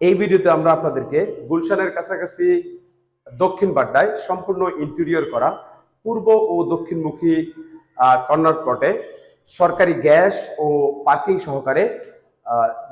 এই ভিডিওতে আমরা আপনাদেরকে গুলশানের কাছাকাছি দক্ষিণ বাড্ডায় সম্পূর্ণ ইন্টেরিয়র করা পূর্ব ও দক্ষিণমুখী কর্নার প্লটে সরকারি গ্যাস ও পার্কিং সহকারে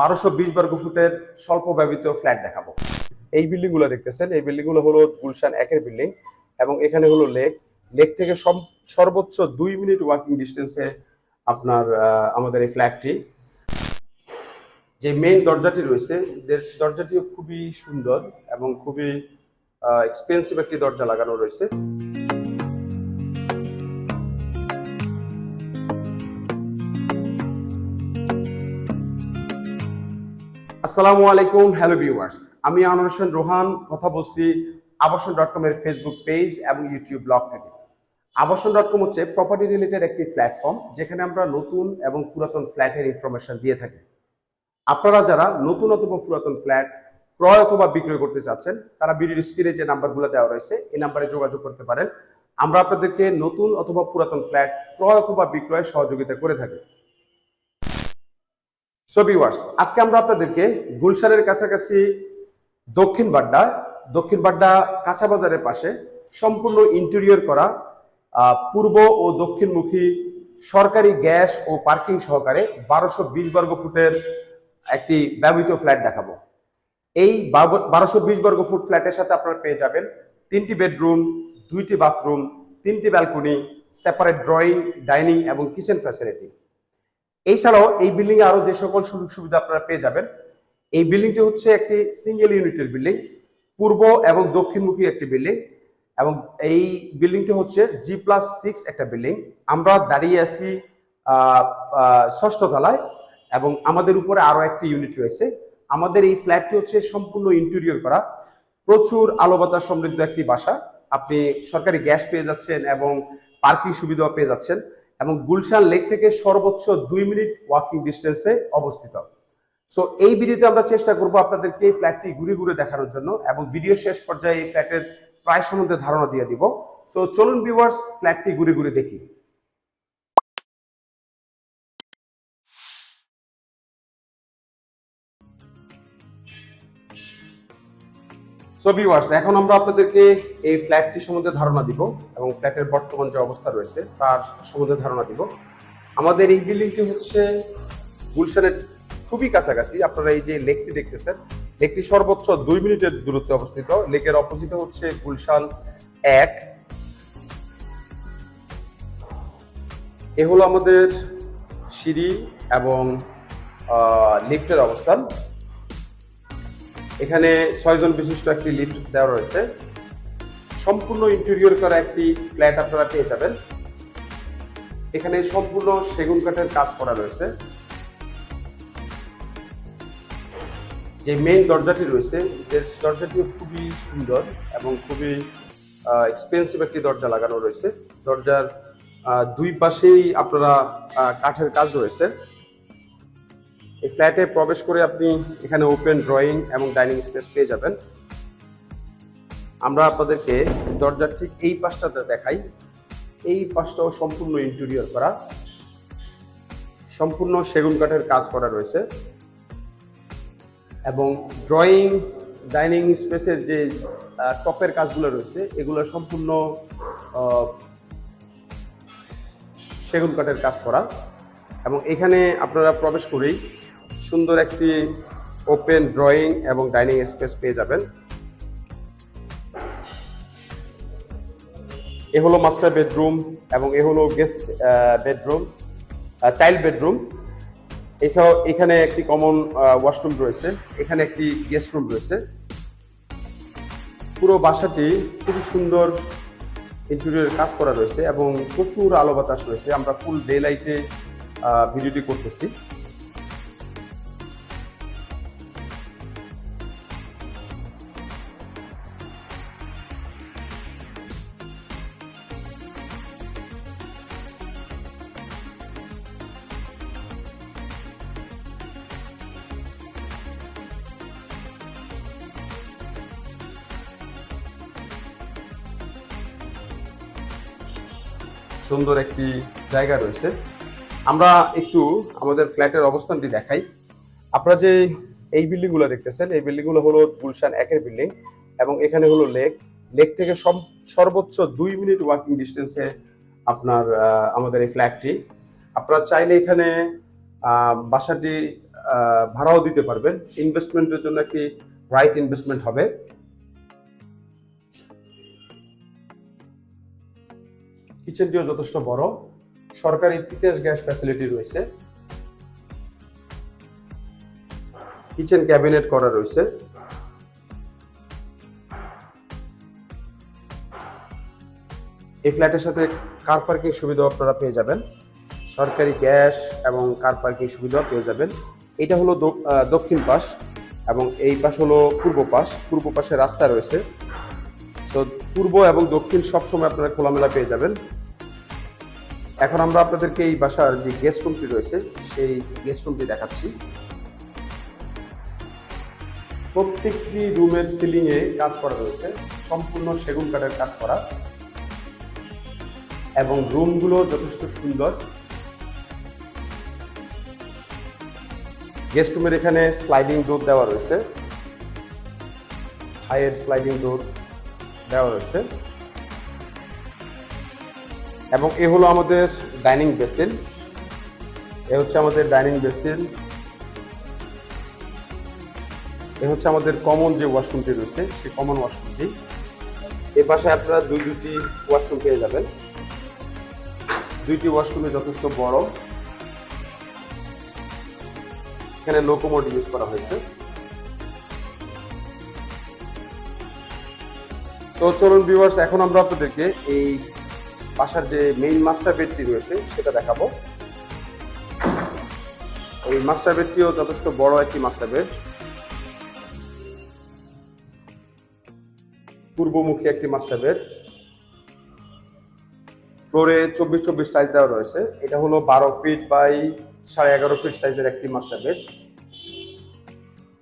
বারোশো বিশ বর্গ ফুটের স্বল্প ব্যবহৃত ফ্ল্যাট দেখাবো। এই বিল্ডিংগুলো দেখতেছেন, এই বিল্ডিংগুলো হলো গুলশান একের বিল্ডিং এবং এখানে হলো লেক লেক থেকে সর্বোচ্চ দুই মিনিট ওয়াকিং ডিস্টেন্সে আপনার আমাদের এই ফ্ল্যাটটি যে মেইন দরজাটি রয়েছে দরজাটিও খুবই সুন্দর এবং খুবই এক্সপেন্সিভ একটি দরজা লাগানো রয়েছে। আসসালামু আলাইকুম হ্যালো ভিউয়ার্স আমি আনোয়ার হোসেন রোহান, কথা বলছি আবাসন ডট কম এর ফেসবুক পেজ এবং ইউটিউব ব্লগ থেকে। আবাসন ডট কম হচ্ছে প্রপার্টি রিলেটেড একটি প্ল্যাটফর্ম যেখানে আমরা নতুন এবং পুরাতন ফ্ল্যাটের ইনফরমেশন দিয়ে থাকি। আপনারা যারা নতুন অথবা পুরাতন ফ্ল্যাট ক্রয় অথবা বিক্রয় করতে চাচ্ছেন, তারা ভিডিওর স্ক্রিনে যে নাম্বারগুলো দেওয়া রয়েছে, এই নাম্বারে যোগাযোগ করতে পারেন। আমরা আপনাদেরকে নতুন অথবা পুরাতন ফ্ল্যাট ক্রয় অথবা বিক্রয়ে সহযোগিতা করে থাকি। সো ভিউয়ার্স আজকে আমরা আপনাদেরকে গুলশানের কাছাকাছি দক্ষিণ বাড্ডা দক্ষিণ বাড্ডা কাঁচা বাজারের পাশে সম্পূর্ণ ইন্টেরিয়র করা পূর্ব ও দক্ষিণমুখী সরকারি গ্যাস ও পার্কিং সহকারে বারোশো বিশ বর্গ ফুটের একটি ব্যবহৃত ফ্ল্যাট দেখাবো। এই বারোশো বিশ বর্গ ফুট ফ্ল্যাটের সাথে আপনারা পেয়ে যাবেন তিনটি বেডরুম, দুইটি বাথরুম, তিনটি ব্যালকনি সেপারেট ড্রয়িং ডাইনিং এবং কিচেন ফ্যাসিলিটি এছাড়াও এই বিল্ডিং এ আরও যে সকল সুযোগ সুবিধা আপনারা পেয়ে যাবেন, এই বিল্ডিংটি হচ্ছে একটি সিঙ্গেল ইউনিটের বিল্ডিং পূর্ব এবং দক্ষিণমুখী একটি বিল্ডিং এবং এই বিল্ডিংটি হচ্ছে জি প্লাস সিক্স একটা বিল্ডিং। আমরা দাঁড়িয়ে আছি ষষ্ঠ তলায়। এবং আমাদের উপরে আরও একটি ইউনিট রয়েছে। আমাদের এই ফ্ল্যাটটি হচ্ছে সম্পূর্ণ ইন্টেরিয়র করা। প্রচুর আলো বাতাস সমৃদ্ধ একটি বাসা। আপনি সরকারি গ্যাস পেয়ে যাচ্ছেন এবং পার্কিং সুবিধাও পেয়ে যাচ্ছেন এবং গুলশান লেক থেকে সর্বোচ্চ দুই মিনিট ওয়াকিং ডিস্টেন্সে অবস্থিত। সো এই ভিডিওতে আমরা চেষ্টা করব আপনাদেরকে এই ফ্ল্যাটটি ঘুরে ঘুরে দেখানোর জন্য এবং ভিডিও শেষ পর্যায়ে এই ফ্ল্যাটের প্রায় সম্বন্ধে ধারণা দিয়ে দিব। সো চলুন ভিউয়ার্স ফ্ল্যাটটি ঘুরে ঘুরে দেখি। সো ভিউয়ার্স এখন আমরা আপনাদেরকে এই ফ্ল্যাটটি সম্বন্ধে ধারণা দিব এবং ফ্ল্যাটের বর্তমান যে অবস্থা রয়েছে, তার সম্বন্ধে ধারণা দিব। আমাদের এই বিল্ডিংটি হচ্ছে গুলশানের খুবই কাছাকাছি। আপনারা এই যে লেকটি দেখতেছেন, লেকটি সর্বোচ্চ দুই মিনিটের দূরত্বে অবস্থিত। লেকের অপোজিটে হচ্ছে গুলশান এক। এ হলো আমাদের সিঁড়ি এবং লিফটের অবস্থান। এখানে ছয়জন বিশিষ্ট একটি লিফট দেওয়া রয়েছে। সম্পূর্ণ ইন্টেরিয়র করা একটি ফ্ল্যাট আপনারা পেয়ে যাবেন। এখানে সম্পূর্ণ সেগুন কাঠের কাজ করা রয়েছে। যে মেইন দরজাটি রয়েছে, যে দরজাটিও খুবই সুন্দর এবং খুবই এক্সপেন্সিভ একটি দরজা লাগানো রয়েছে। দরজার দুই পাশেই আপনারা কাঠের কাজ রয়েছে। এই ফ্ল্যাটে প্রবেশ করে আপনি এখানে ওপেন ড্রয়িং এবং ডাইনিং স্পেস পেয়ে যাবেন। আমরা আপনাদেরকে দরজার ঠিক এই পাশটাতে দেখাই। এই পাশটাও সম্পূর্ণ ইন্টেরিয়র করা। সম্পূর্ণ সেগুন কাঠের কাজ করা রয়েছে। এবং ড্রয়িং ডাইনিং স্পেসের যে টপের কাজগুলো রয়েছে, এগুলো সম্পূর্ণ সেগুন কাঠের কাজ করা। এবং এখানে আপনারা প্রবেশ করেই সুন্দর একটি ওপেন ড্রয়িং এবং ডাইনিং স্পেস পেয়ে যাবেন। এ হলো মাস্টার বেডরুম এবং এ হলো গেস্ট বেডরুম চাইল্ড বেডরুম এছাড়াও এখানে একটি কমন ওয়াশরুম রয়েছে। এখানে একটি গেস্ট রুম রয়েছে। পুরো বাসাটি খুবই সুন্দর ইন্টেরিয়র কাজ করা রয়েছে এবং প্রচুর আলো বাতাস রয়েছে। আমরা ফুল ডে লাইটে ভিডিওটি করতেছি। সুন্দর একটি জায়গা রয়েছে। আমরা একটু আমাদের ফ্ল্যাটের অবস্থানটি দেখাই। আপনারা যে এই বিল্ডিংগুলো দেখতেছেন, এই বিল্ডিংগুলো হলো গুলশান একের বিল্ডিং এবং এখানে হলো লেক। লেক থেকে সব- সর্বোচ্চ দুই মিনিট ওয়াকিং ডিস্টেন্সে আপনার আমাদের এই ফ্ল্যাটটি। আপনারা চাইলে এখানে বাসাটি ভাড়াও দিতে পারবেন। ইনভেস্টমেন্টের জন্য একটি রাইট ইনভেস্টমেন্ট হবে। কিচেনটিও যথেষ্ট বড়। সরকারি তিতাস গ্যাস ফ্যাসিলিটি রয়েছে। কিচেন ক্যাবিনেট করা রয়েছে। এই ফ্ল্যাটের সাথে কার পার্কিং সুবিধা আপনারা পেয়ে যাবেন। সরকারি গ্যাস এবং কার পার্কিং সুবিধা পেয়ে যাবেন। এটা হলো দক্ষিণ পাশ এবং এই পাশ হলো পূর্ব পাশ। পূর্ব পাশে রাস্তা রয়েছে। সো পূর্ব এবং দক্ষিণ সবসময় আপনারা খোলামেলা পেয়ে যাবেন। এখন আমরা আপনাদেরকে এই বাসার যে গেস্ট রুমটি রয়েছে, সেই গেস্ট রুমটি দেখাচ্ছি। প্রত্যেকটি রুমের সিলিং এ কাজ করা রয়েছে, সম্পূর্ণ সেগুন কাঠের কাজ করা। এবং রুমগুলো যথেষ্ট সুন্দর। গেস্ট রুমের এখানে স্লাইডিং ডোর দেওয়া রয়েছে। হাইয়ের স্লাইডিং ডোর দেওয়া রয়েছে। এবং এ হলো আমাদের ডাইনিং বেসিন। এ হচ্ছে আমাদের ডাইনিং বেসিন। এ হচ্ছে আমাদের কমন যে ওয়াশরুমটি রয়েছে, সেই কমন ওয়াশরুমটি। এ পাশে আপনারা দুই দুটি ওয়াশরুম পেয়ে যাবেন। দুইটি ওয়াশরুমে যথেষ্ট বড়। এখানে লোকোমোট ইউজ করা হয়েছে। তো চলুন ভিউয়ার্স এখন আমরা আপনাদেরকে এই বাসার যে মেইন মাস্টার বেডটি রয়েছে, সেটা দেখাবো। এই মাস্টার বেডটিও যথেষ্ট বড় একটি মাস্টার বেড পূর্বমুখী একটি মাস্টার বেড ফ্লোরে চব্বিশ চব্বিশ টাইজ দেওয়া রয়েছে। এটা হলো বারো ফিট বাই সাড়ে এগারো ফিট সাইজের একটি মাস্টার বেড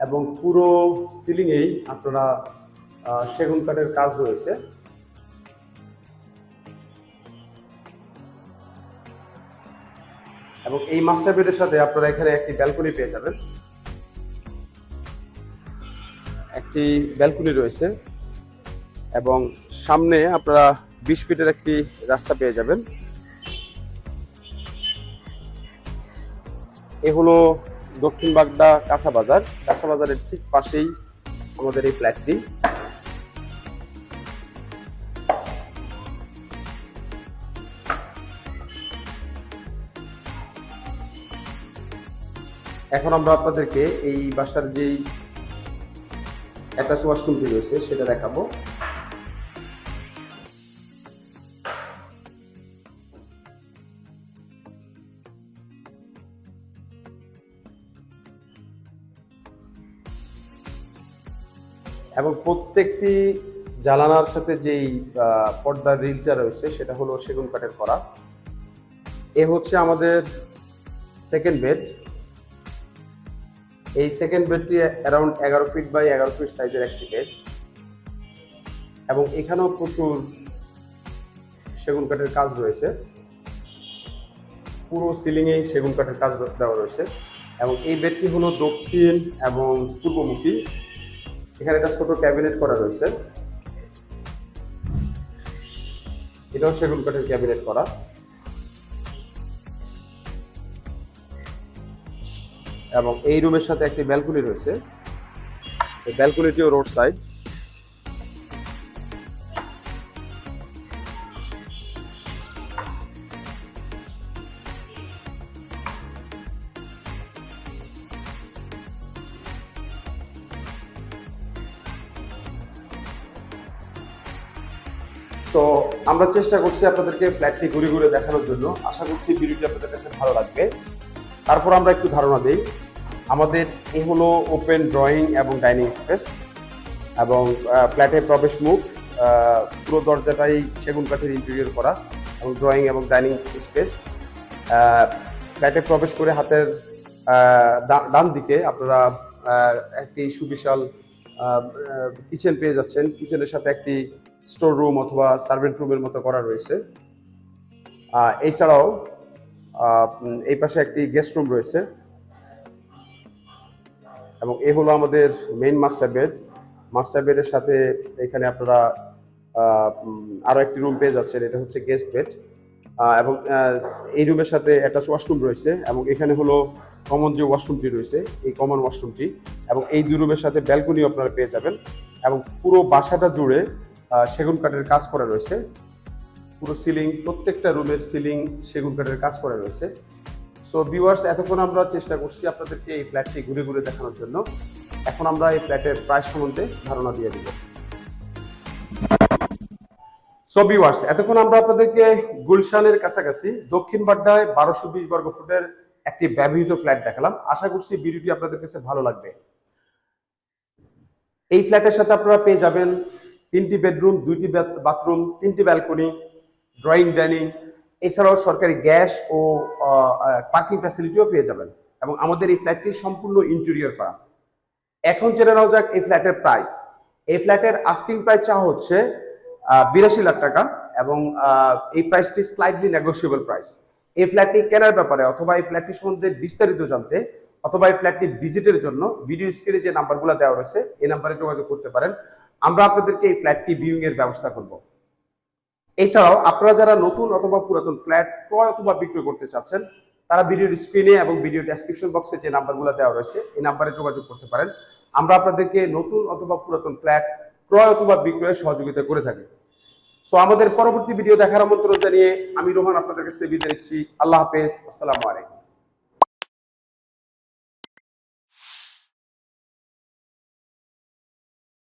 এবং পুরো সিলিংয়েই আপনারা সেগুন কাঠের কাজ রয়েছে। এবং এই মাস্টার বেডের সাথে আপনারা এখানে একটি ব্যালকনি পেয়ে যাবেন। একটি ব্যালকনি রয়েছে এবং সামনে আপনারা বিশ ফিটের একটি রাস্তা পেয়ে যাবেন। এ হলো দক্ষিণ বাগদা কাঁচা বাজার। কাঁচা বাজারের ঠিক পাশেই আমাদের এই ফ্ল্যাটটি। এখন আমরা আপনাদেরকে এই বাসার যেই অ্যাটাচ ওয়াশরুমটি রয়েছে সেটা দেখাবো। এবং প্রত্যেকটি জ্বালানার সাথে যেই পর্দার রিলটা রয়েছে সেটা হলো সেগুন কাঠের করা। এ হচ্ছে আমাদের সেকেন্ড বেড এই সেকেন্ড বেডটি অ্যারাউন্ড এগারো ফিট বাই এগারো ফিট সাইজের একটি বেড এবং এখানেও প্রচুর সেগুন কাঠের কাজ রয়েছে। পুরো সিলিংয়েই সেগুন কাঠের কাজ দেওয়া রয়েছে এবং এই বেডটি হলো দক্ষিণ এবং পূর্বমুখী। এখানে একটা ছোট ক্যাবিনেট করা রয়েছে। এটাও সেগুন কাঠের ক্যাবিনেট করা। এবং এই রুমের সাথে একটি ব্যালকনি রয়েছে। ব্যালকনিটিও রোড সাইড। তো আমরা চেষ্টা করছি আপনাদেরকে ফ্ল্যাটটি ঘুরে ঘুরে দেখানোর জন্য। আশা করছি ভিডিওটি আপনাদের কাছে ভালো লাগবে। তারপর আমরা একটু ধারণা দিই। আমাদের এ হলো ওপেন ড্রয়িং এবং ডাইনিং স্পেস এবং ফ্ল্যাটে প্রবেশ মুখ পুরো দরজাটাই সেগুন কাঠের ইন্টেরিয়র করা এবং ড্রয়িং এবং ডাইনিং স্পেস ফ্ল্যাটে প্রবেশ করে হাতের ডান দিকে আপনারা একটি সুবিশাল কিচেন পেয়ে যাচ্ছেন। কিচেনের সাথে একটি স্টোর রুম অথবা সার্ভেন্ট রুমের মতো করা রয়েছে। এছাড়াও এই পাশে একটি গেস্ট রুম রয়েছে। এবং এ হলো আমাদের মেইন মাস্টার বেড মাস্টার বেডের সাথে এখানে আপনারা আহ, উম, আরও একটি রুম পেয়ে যাচ্ছেন। এটা হচ্ছে গেস্ট বেড এবং এই রুমের সাথে একটা ওয়াশরুম রয়েছে। এবং এখানে হলো কমন যে ওয়াশরুমটি রয়েছে এই কমন ওয়াশরুমটি এবং এই দুই রুমের সাথে ব্যালকনি আপনারা পেয়ে যাবেন। এবং পুরো বাসাটা জুড়ে সেগুন কাঠের কাজ করা রয়েছে। পুরো সিলিং প্রত্যেকটা রুমের সিলিং সেগুন কাঠের কাজ করা রয়েছে। সো ভিউয়ার্স এতক্ষণ আমরা চেষ্টা করছি আপনাদেরকে এই ফ্ল্যাটটি ঘুরে ঘুরে দেখানোর জন্য। এখন আমরা এই ফ্ল্যাটের প্রাইস সম্বন্ধে ধারণা দিয়ে দিব। সো ভিউয়ার্স এতক্ষণ আমরা আপনাদেরকে গুলশানের কাছাকাছি দক্ষিণ বাড্ডায় বারোশো বিশ বর্গ ফুটের একটি ব্যবহৃত ফ্ল্যাট দেখালাম। আশা করছি ভিডিওটি আপনাদের কাছে ভালো লাগবে। এই ফ্ল্যাটের সাথে আপনারা পেয়ে যাবেন তিনটি বেডরুম দুইটি বাথরুম তিনটি ব্যালকনি ড্রয়িং, ডাইনিং, এছাড়াও সরকারি গ্যাস ও পার্কিং ফ্যাসিলিটিও পেয়ে যাবেন। এবং আমাদের এই ফ্ল্যাটটি সম্পূর্ণ ইন্টেরিয়র করা। এখন জেনে নেওয়া যাক এই ফ্ল্যাটের প্রাইস এই ফ্ল্যাটের আস্কিং প্রাইস চাওয়া হচ্ছে বিরাশি লাখ টাকা এবং এই প্রাইসটি স্লাইডলি নেগোসিয়েবল প্রাইস এই ফ্ল্যাটটি কেনার ব্যাপারে অথবা এই ফ্ল্যাটটি সম্বন্ধে বিস্তারিত জানতে অথবা এই ফ্ল্যাটটি ভিজিটের জন্য ভিডিও স্ক্রিনে যে নাম্বারগুলো দেওয়া রয়েছে, এই নাম্বারে যোগাযোগ করতে পারেন। আমরা আপনাদেরকে এই ফ্ল্যাটটি ভিউইং এর ব্যবস্থা করব। এছাড়াও আপনারা যারা নতুন অথবা পুরাতন ফ্ল্যাট ক্রয় অথবা বিক্রয় করতে চাচ্ছেন, তারা ভিডিওর স্ক্রিনে এবং ভিডিও ডেসক্রিপশন বক্সে যে নাম্বারগুলো দেওয়া রয়েছে, এই নাম্বারে যোগাযোগ করতে পারেন। আমরা আপনাদেরকে নতুন অথবা পুরাতন ফ্ল্যাট ক্রয় অথবা বিক্রয়ে সহযোগিতা করে থাকি। সো আমাদের পরবর্তী ভিডিও দেখার আমন্ত্রণ জানিয়ে আমি রোহান আপনাদের কাছ বিদায় নিচ্ছি। আল্লাহ হাফেজ। আসসালামু আলাইকুম।